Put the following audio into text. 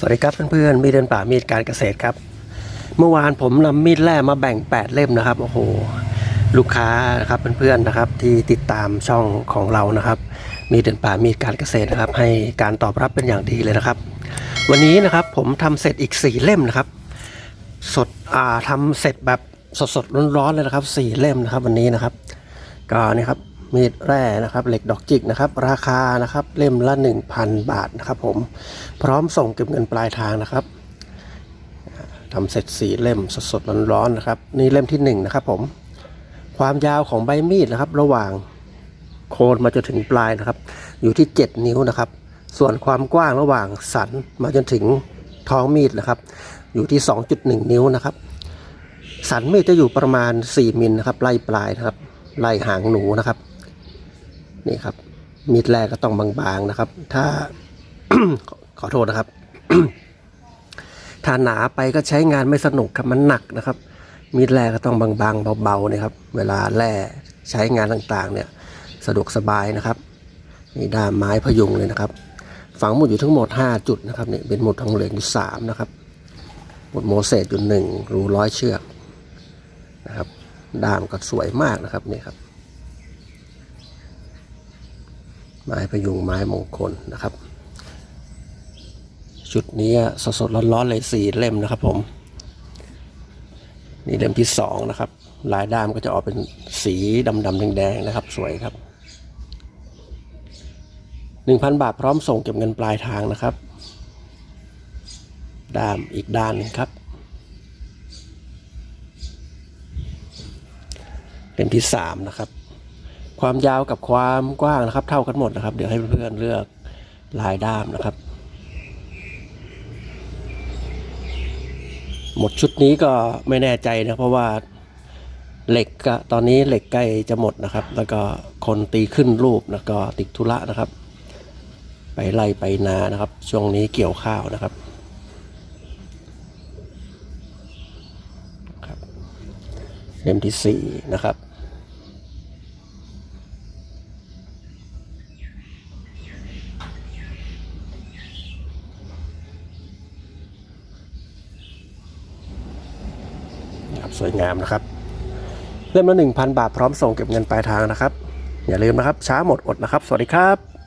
สวัสดีครับเพื่อนๆ มีเดินป่ามีดการเกษตรครับ เมื่อวานผมนำมีดแร่มาแบ่ง 8 เล่มนะครับ โอ้โห ลูกค้านะครับเพื่อนๆนะครับ ที่ติดตามช่องของเรานะครับ มีเดินป่ามีดการเกษตรนะครับ ให้การตอบรับเป็นอย่างดีเลยนะครับ วันนี้นะครับผมทำเสร็จอีก 4 เล่มนะครับ สดอ่าทำเสร็จแบบสดๆร้อนๆเลยนะครับ 4 เล่มนะครับ วันนี้นะครับ ก็นี่ครับ มีดแร่นะครับเหล็กดอกจิกนะครับราคานะครับเล่มละ 1,000 บาทนะครับผมพร้อมส่งเก็บเงินปลายทางนะครับทำเสร็จสีเล่มสดๆร้อนๆนะครับนี่เล่มที่1นะครับผมความยาวของใบมีดนะครับ ระหว่างโคนมาจนถึงปลายนะครับ อยู่ที่ 7 นิ้วนะครับ ส่วนความกว้างระหว่างสันมาจนถึงท้องมีดนะครับ อยู่ที่ 2.1 นิ้วนะครับ สันมีดจะอยู่ประมาณ 4มิลนะครับไล่ปลายนะครับไล่หางหนูนะครับ นี่ครับ มีดแรกก็ต้องบางๆนะครับ ถ้าขอโทษนะครับ ถ้าหนาไปก็ใช้งานไม่สนุกครับมันหนักนะครับ มีดแรกก็ต้องบางๆเบาๆนะครับ เวลาแร่ใช้งานต่างๆ เนี่ยสะดวกสบายนะครับนี่ด้ามไม้พยุงเลยนะครับ ฝังหมุดอยู่ทั้งหมด 5 จุดนะครับเนี่ยเป็นหมุดทองเหลืองอยู่3นะครับหมุดโมเสสอยู่หนึ่งรูร้อยเชือกนะครับด้ามก็สวยมากนะครับนี่ครับ ไม้พยุงไม้มงคลนะครับ ชุดนี้สดๆร้อนๆเลยสี่เล่มนะครับผม นี่เล่มที่สองนะครับลายด้ามก็จะออกเป็นสีดำๆแดงๆนะครับ สวยครับหนึ่งพันบาทพร้อมส่งเก็บเงินปลายทางนะครับ ด้ามอีกด้านหนึงครับเล่มที่สามนะครับ ความยาวกับความกว้างนะครับ เท่ากันหมดนะครับ เดี๋ยวให้เพื่อนๆเลือกลายด้ามนะครับ หมดชุดนี้ก็ไม่แน่ใจนะ เพราะว่าเหล็กก็ตอนนี้เหล็กใกล้จะหมดนะครับ แล้วก็คนตีขึ้นรูปแล้วก็ติดธุระนะครับ ไปไล่ไปนานะครับ ช่วงนี้เกี่ยวข้าวนะครับครับเล่มที่สี่นะครับครับ สวยงามนะครับ เล่มละ1,000 บาทพร้อมส่งเก็บเงินปลายทางนะครับ อย่าลืมนะครับ ช้าหมดอดนะครับ สวัสดีครับ